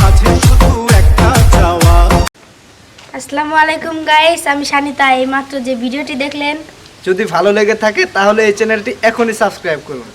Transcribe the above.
মাঝে শুধু একটা চাওয়া। আসসালামু আলাইকুম গাইস আমি সানিতা এই মাত্র যে ভিডিওটি দেখলেন। যদি ভালো লেগে থাকে তাহলে এই চ্যানেলটি এখনই সাবস্ক্রাইব করুন।